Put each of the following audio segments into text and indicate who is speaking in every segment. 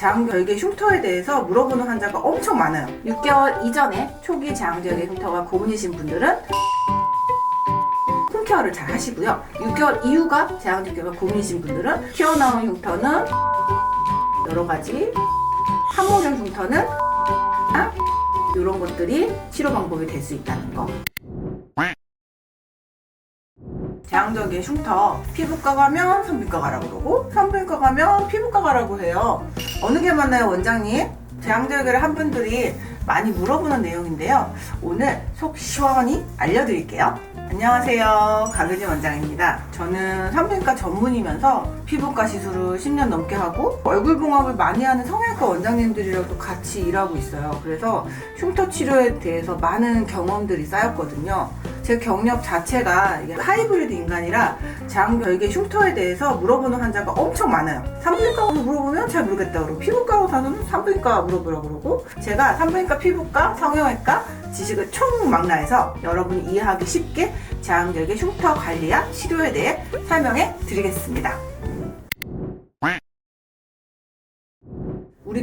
Speaker 1: 장결계 흉터에 대해서 물어보는 환자가 엄청 많아요. 6개월 이전에 초기 장결계 흉터가 고민이신 분들은 홈케어를 잘 하시고요. 6개월 이후가 제왕절개가 고민이신 분들은 튀어나온 흉터는 여러 가지 항모형 흉터는 이런 것들이 치료 방법이 될 수 있다는 거. 제왕절개 흉터 피부과 가면 산부인과 가라고 그러고 산부인과 가면 피부과 가라고 해요. 어느 게 맞나요 원장님? 제왕절개를 한 분들이 많이 물어보는 내용인데요. 오늘 속 시원히 알려드릴게요. 안녕하세요. 강은지 원장입니다. 저는 산부인과 전문이면서 피부과 시술을 10년 넘게 하고 얼굴 봉합을 많이 하는 성형외과 원장님들이랑도 같이 일하고 있어요. 그래서 흉터 치료에 대해서 많은 경험들이 쌓였거든요. 제 경력 자체가 하이브리드 인간이라 장별계 흉터에 대해서 물어보는 환자가 엄청 많아요. 산부인과 가서 물어보면 잘 모르겠다 그러고 피부과 가서는 산부인과 물어보라고 그러고 제가 산부인과 피부과 성형외과 지식을 총망라해서 여러분이 이해하기 쉽게 장별계 흉터 관리와 치료에 대해 설명해 드리겠습니다.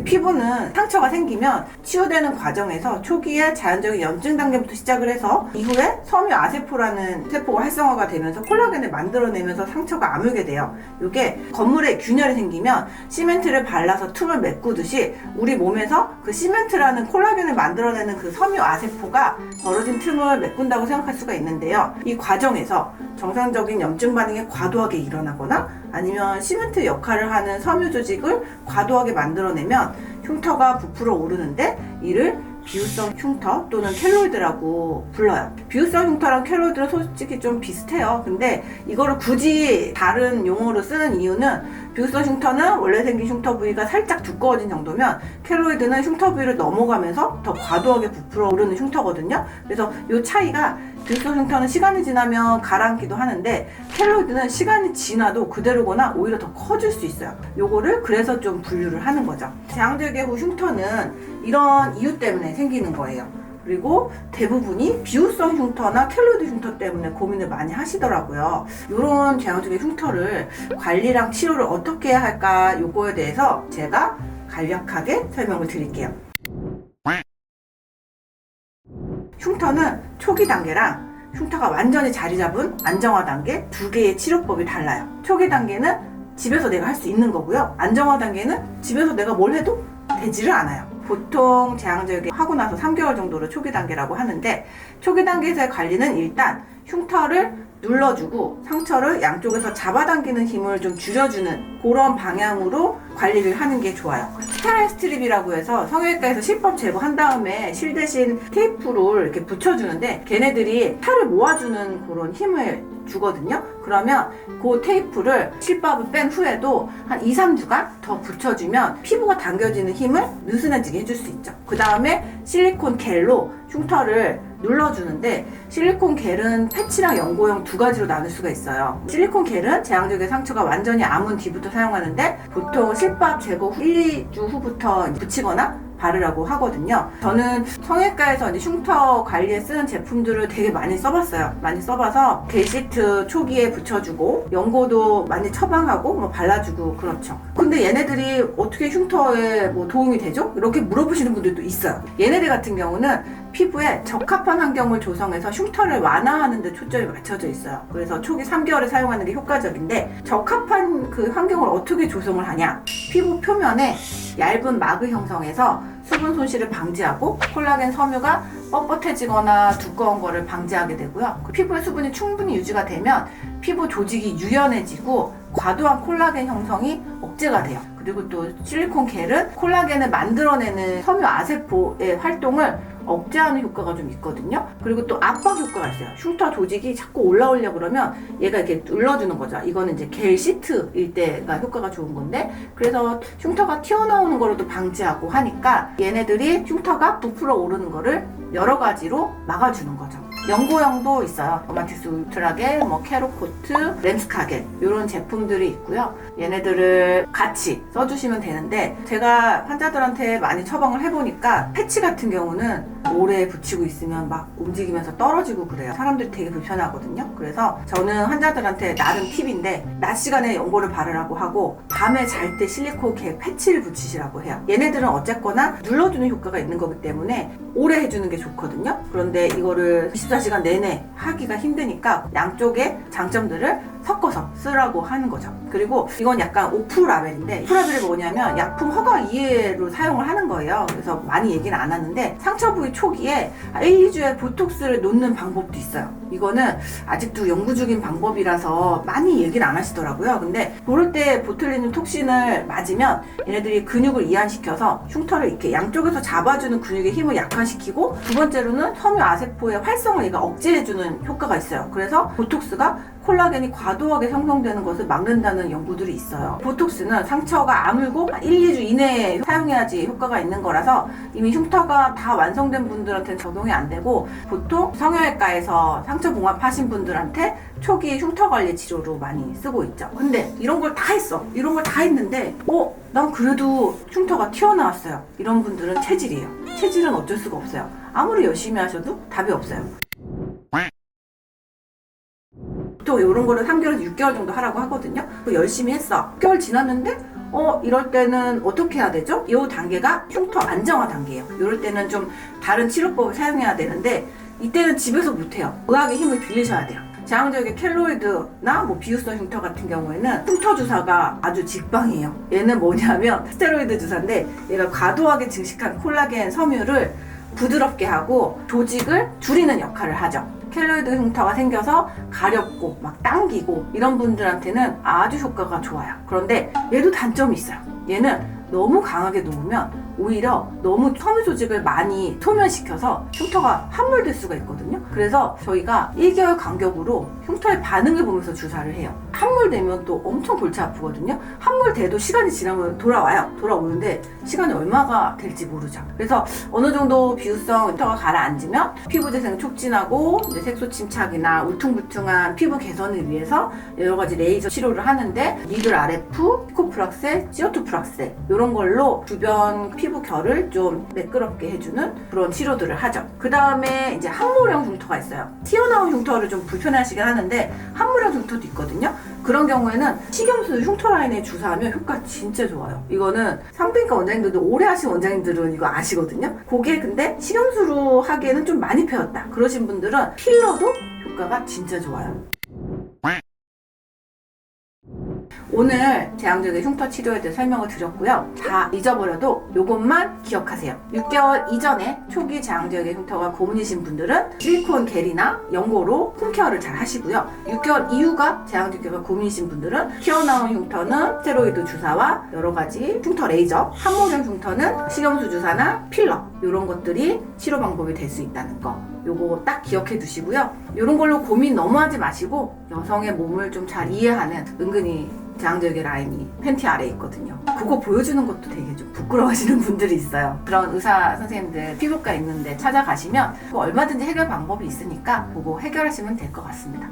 Speaker 1: 피부는 상처가 생기면 치유되는 과정에서 초기에 자연적인 염증 단계부터 시작을 해서 이후에 섬유 아세포라는 세포가 활성화가 되면서 콜라겐을 만들어내면서 상처가 아물게 돼요. 이게 건물에 균열이 생기면 시멘트를 발라서 틈을 메꾸듯이 우리 몸에서 그 시멘트라는 콜라겐을 만들어내는 그 섬유 아세포가 벌어진 틈을 메꾼다고 생각할 수가 있는데요. 이 과정에서 정상적인 염증 반응이 과도하게 일어나거나 아니면 시멘트 역할을 하는 섬유 조직을 과도하게 만들어내면 흉터가 부풀어 오르는데 이를 비유성 흉터 또는 켈로이드라고 불러요. 비유성 흉터랑 켈로이드는 솔직히 좀 비슷해요. 근데 이거를 굳이 다른 용어로 쓰는 이유는 비유성 흉터는 원래 생긴 흉터 부위가 살짝 두꺼워진 정도면 켈로이드는 흉터 부위를 넘어가면서 더 과도하게 부풀어 오르는 흉터거든요. 그래서 이 차이가 흉터는 시간이 지나면 가라앉기도 하는데 켈로이드는 시간이 지나도 그대로거나 오히려 더 커질 수 있어요. 요거를 그래서 좀 분류를 하는 거죠. 제왕절개 후 흉터는 이런 이유 때문에 생기는 거예요. 그리고 대부분이 비유성 흉터나 켈로이드 흉터 때문에 고민을 많이 하시더라고요. 이런 제왕절개 흉터를 관리랑 치료를 어떻게 해야 할까 요거에 대해서 제가 간략하게 설명을 드릴게요. 흉터는 초기 단계랑 흉터가 완전히 자리 잡은 안정화 단계 두 개의 치료법이 달라요. 초기 단계는 집에서 내가 할 수 있는 거고요. 안정화 단계는 집에서 내가 뭘 해도 되지를 않아요. 보통 제왕절개 하고 나서 3개월 정도를 초기 단계라고 하는데 초기 단계에서의 관리는 일단 흉터를 눌러주고 상처를 양쪽에서 잡아당기는 힘을 좀 줄여주는 그런 방향으로 관리를 하는 게 좋아요. 스테라인 스트립이라고 해서 성형외과에서 실밥 제거한 다음에 실 대신 테이프로 이렇게 붙여주는데 걔네들이 살을 모아주는 그런 힘을 주거든요. 그러면 그 테이프를 실밥을 뺀 후에도 한 2, 3주간 더 붙여주면 피부가 당겨지는 힘을 느슨해지게 해줄 수 있죠. 그 다음에 실리콘 겔로 흉터를 눌러주는데 실리콘 겔은 패치랑 연고용 두 가지로 나눌 수가 있어요. 실리콘 겔은 제왕적인 상처가 완전히 아문 뒤부터 사용하는데 보통 실밥 제거 후 1, 2주 후부터 붙이거나 바르라고 하거든요. 저는 성형외과에서 이제 흉터 관리에 쓰는 제품들을 되게 많이 써봤어요. 많이 써봐서 겔시트 초기에 붙여주고 연고도 많이 처방하고 뭐 발라주고 그렇죠. 근데 얘네들이 어떻게 흉터에 뭐 도움이 되죠? 이렇게 물어보시는 분들도 있어요. 얘네들 같은 경우는 피부에 적합한 환경을 조성해서 흉터를 완화하는 데 초점이 맞춰져 있어요. 그래서 초기 3개월에 사용하는 게 효과적인데 적합한 그 환경을 어떻게 조성을 하냐? 피부 표면에 얇은 막을 형성해서 수분 손실을 방지하고 콜라겐 섬유가 뻣뻣해지거나 두꺼운 거를 방지하게 되고요. 그 피부의 수분이 충분히 유지가 되면 피부 조직이 유연해지고 과도한 콜라겐 형성이 억제가 돼요. 그리고 또 실리콘 겔은 콜라겐을 만들어내는 섬유 아세포의 활동을 억제하는 효과가 좀 있거든요. 그리고 또 압박 효과가 있어요. 흉터 조직이 자꾸 올라오려 그러면 얘가 이렇게 눌러주는 거죠. 이거는 이제 겔 시트일 때가 효과가 좋은 건데 그래서 흉터가 튀어나오는 거로도 방지하고 하니까 얘네들이 흉터가 부풀어 오르는 거를 여러 가지로 막아주는 거죠. 연고형도 있어요. 어마티스 울트라겔, 뭐 캐로코트, 렌스카겔 이런 제품들이 있고요. 얘네들을 같이 써주시면 되는데 제가 환자들한테 많이 처방을 해보니까 패치 같은 경우는 오래 붙이고 있으면 막 움직이면서 떨어지고 그래요. 사람들이 되게 불편하거든요. 그래서 저는 환자들한테 나름 팁인데 낮 시간에 연고를 바르라고 하고 밤에 잘 때 실리콘 개 패치를 붙이시라고 해요. 얘네들은 어쨌거나 눌러주는 효과가 있는 거기 때문에 오래 해주는 게 좋거든요. 그런데 이거를 24시간 내내 하기가 힘드니까 양쪽의 장점들을 섞어서 쓰라고 하는 거죠. 그리고 이건 약간 오프 라벨인데 오프 라벨이 뭐냐면 약품 허가 이해로 사용을 하는 거예요. 그래서 많이 얘기는 안 하는데 상처 부위 초기에 1, 2주에 보톡스를 놓는 방법도 있어요. 이거는 아직도 연구 중인 방법이라서 많이 얘기를 안 하시더라고요. 근데 모를 때 보툴리눔 톡신을 맞으면 얘네들이 근육을 이완시켜서 흉터를 이렇게 양쪽에서 잡아주는 근육의 힘을 약화시키고 두 번째로는 섬유 아세포의 활성을 얘가 억제해주는 효과가 있어요. 그래서 보톡스가 콜라겐이 과도하게 형성되는 것을 막는다는 연구들이 있어요. 보톡스는 상처가 아물고 1, 2주 이내에 사용해야지 효과가 있는 거라서 이미 흉터가 다 완성된 분들한테는 적용이 안 되고 보통 성형외과에서 상처 봉합하신 분들한테 초기 흉터 관리 치료로 많이 쓰고 있죠. 근데 이런 걸 다 했어. 이런 걸 다 했는데 어? 난 그래도 흉터가 튀어나왔어요. 이런 분들은 체질이에요. 체질은 어쩔 수가 없어요. 아무리 열심히 하셔도 답이 없어요. 보통 이런 거를 3개월에서 6개월 정도 하라고 하거든요. 그 열심히 했어. 6개월 지났는데 어 이럴 때는 어떻게 해야 되죠? 이 단계가 흉터 안정화 단계예요. 이럴 때는 좀 다른 치료법을 사용해야 되는데 이때는 집에서 못해요. 의학의 힘을 빌리셔야 돼요. 제왕적인 켈로이드나 뭐 비유성 흉터 같은 경우에는 흉터 주사가 아주 직방이에요. 얘는 뭐냐면 스테로이드 주사인데 얘가 과도하게 증식한 콜라겐 섬유를 부드럽게 하고 조직을 줄이는 역할을 하죠. 켈로이드 흉터가 생겨서 가렵고 막 당기고 이런 분들한테는 아주 효과가 좋아요. 그런데 얘도 단점이 있어요. 얘는 너무 강하게 놓으면 오히려 너무 섬유 조직을 많이 소멸시켜서 흉터가 함몰될 수가 있거든요. 그래서 저희가 1개월 간격으로 흉터의 반응을 보면서 주사를 해요. 함몰되면 또 엄청 골치 아프거든요. 함몰돼도 시간이 지나면 돌아와요. 돌아오는데 시간이 얼마가 될지 모르죠. 그래서 어느 정도 비유성 흉터가 가라앉으면 피부 재생을 촉진하고 색소 침착이나 울퉁불퉁한 피부 개선을 위해서 여러 가지 레이저 치료를 하는데 니들 RF, 피코프락셀, CO2 프락셀 이런 걸로 주변 피부 결을 좀 매끄럽게 해주는 그런 치료들을 하죠. 그 다음에 이제 항모령 흉터가 있어요. 튀어나온 흉터를 좀 불편해하시긴 하는데 항모령 흉터도 있거든요. 그런 경우에는 식염수 흉터 라인에 주사하면 효과 진짜 좋아요. 이거는 상비과 원장님들도 오래 하신 원장님들은 이거 아시거든요. 그게 근데 식염수로 하기에는 좀 많이 펴였다. 그러신 분들은 필러도 효과가 진짜 좋아요. 오늘 제왕적인 흉터 치료에 대해 설명을 드렸고요. 다 잊어버려도 이것만 기억하세요. 6개월 이전에 초기 제왕적인 흉터가 고문이신 분들은 실리콘 겔이나 연고로 홈케어를 잘 하시고요. 6개월 이후가 제왕적인 고문이신 분들은 튀어나온 흉터는 스테로이드 주사와 여러 가지 흉터 레이저, 항모령 흉터는 식염수 주사나 필러 이런 것들이 치료 방법이 될 수 있다는 거. 요거 딱 기억해 두시고요. 이런 걸로 고민 너무 하지 마시고 여성의 몸을 좀 잘 이해하는 은근히 제왕적인 라인이 팬티 아래에 있거든요. 그거 보여주는 것도 되게 좀 부끄러워하시는 분들이 있어요. 그런 의사 선생님들 피부과 있는데 찾아가시면 그거 얼마든지 해결 방법이 있으니까 그거 해결하시면 될 것 같습니다.